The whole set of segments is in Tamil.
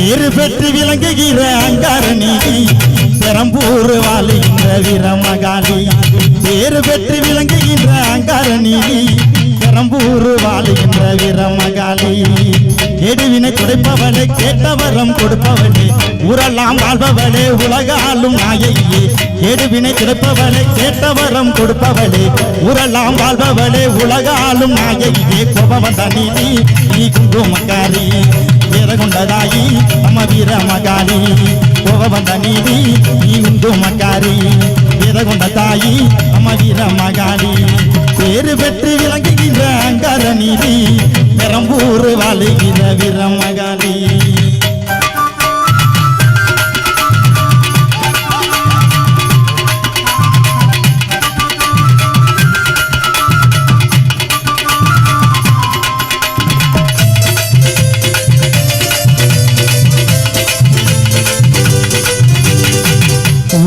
பேரு பெற்று விளங்குகிற அங்காரணி பெரம்பூர் வாழுகின்ற வீரமகாளி. பேரு பெற்று விளங்குகின்ற அங்காரணி பெரம்பூர் வாழுகின்ற வீரமகாளி. கெடுவினை குடைப்பவளே கேட்டவரம் கொடுப்பவளே ஊரெல்லாம் வாழ்பவளே உலகாலும் நாயையே கெடுவினை குடைப்பவளே கேட்டவரம் கொடுப்பவளே ஊரெல்லாம் வாழ்பவளே உலகாலும் நாயையே கோபவந்த நீதி நீ குங்குமக்காரி. வீரகொண்டதாயி நம்ம வீர மகாளி கோபவந்த நீதி நீ உண்டு மக்காரி. வீரகொண்ட தாயி நம்ம வீர மகாளி. பேரு பெற்று விளங்குகின்ற அங்கார நீதி பெரம்பூர் வாழுகிற வீர மகாளி.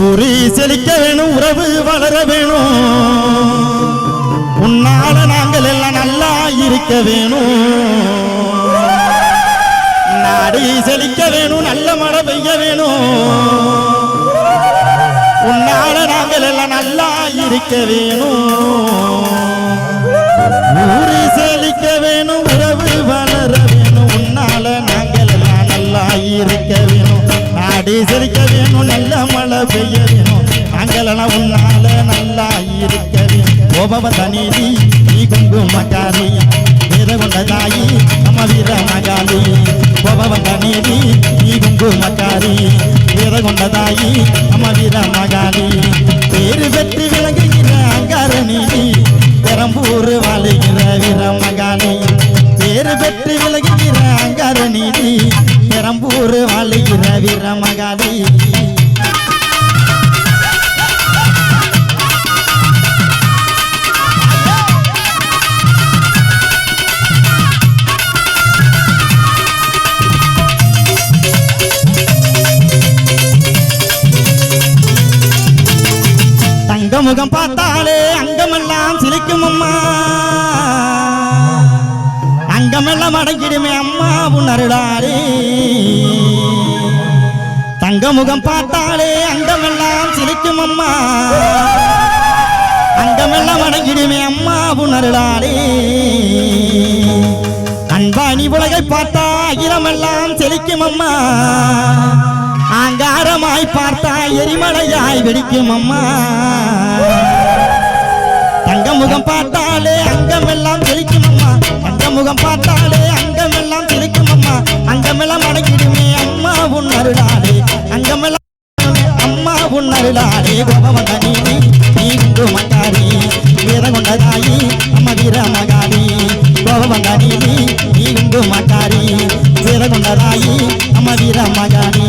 ஊரி செழிக்க வேணும் உறவு வளர வேணும். உன்னால நாங்கள் எல்லாம் நல்லா இருக்க வேணும். நாடி செழிக்க வேணும் நல்ல மழை பெய்ய வேணும். உன்னால நாங்கள் எல்லாம் நல்லா இருக்க வேணும். ஊரு செழிக்க வேணும் உறவு வளர வேணும். உன்னால நாங்கள் எல்லாம் நல்லா இருக்க வேணும். நாடு செழிக்க வேணும் நல்ல வேணும் நாங்கள் எல்லாம் உன்னால நல்லா இருக்க வேணும் கோபவ தனீதி நீ குங்குமக்காரி வேத தாயி நம்ம வீர மகாலி கோபவ தனீதி நீ குங்குமக்காரி வேத கொண்ட தாயி நம்ம வீர மகாலி பேரு பெற்று விளங்குகிற அங்கார நீதி பெரம்பூர் வாழுகிற வீர மகாலி பேரு பெற்று விளங்குகிற அங்கார நீதி பெரம்பூர் வாழுகிற வீர மகாலி தங்க முகம் பார்த்தாலே அங்கமெல்லாம் சிரிக்கும் அம்மா. அங்கமெல்லாம் அடங்கிடுமே அம்மா உணருடாரே தங்க முகம் பார்த்தாலே அங்கமெல்லாம் சிரிக்கும் அம்மா. அங்கமெல்லாம் அடங்கிடுமே அம்மா உணருடாரே அன்பானி உலகை பார்த்தா அகிலமெல்லாம் செழிக்கும் அம்மா. ஆங்காரமாய் பார்த்தா எரிமலையாய் வெடிக்கும் அம்மா. தங்க முகம் பார்த்தாலே அங்கமெல்லாம் தெளிக்கும் அம்மா. தங்க முகம் பார்த்தாலே அங்கமெல்லாம் தெளிக்கும் அம்மா. அங்கமெல்லாம் அடங்கிடுமே அம்மா உன் அருளாலே. அங்கமெல்லாம் அம்மா உன் அருளாலே. கோபவந்த நீ நீ குண்டு மக்காரி வீர கொண்டதாயி அம்மா வீர மகாரி கோபவந்த நீ நீ குண்டு மக்காரி வீர கொண்டதாயி அம்மா வீர மகாரி.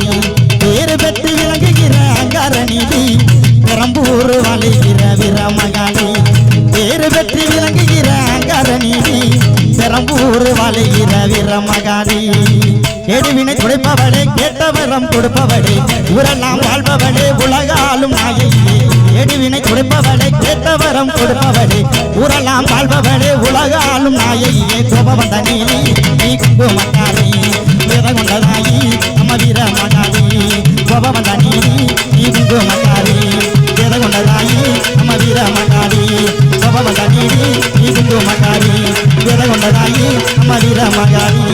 பேரு பெற்று விளங்குகிற அங்கார பெரம்பூர் வளைகிற வீர மகாரி பேரு பெற்று விளங்குகிற அங்கார பெரம்பூர் வளைகிற வீர மகாரி கெடுவினை துடைப்பவளே கேட்டவரம் கொடுப்பவளே ஊரெல்லாம் வாழ்பவளே உலகாலும் நாயகியே கெடுவினை துடைப்பவளே கேட்டவரம் கொடுப்பவளே ஊரெல்லாம் வாழ்பவளே உலகாலும் நாயகியே. கோபவந்த நீலி நீ குங்குமக்காரி வீரகொண்டதாயி கோபவந்த நீலி மகாரி குங்குமக்காரி வீரகொண்டதாயி மதிர மகாரி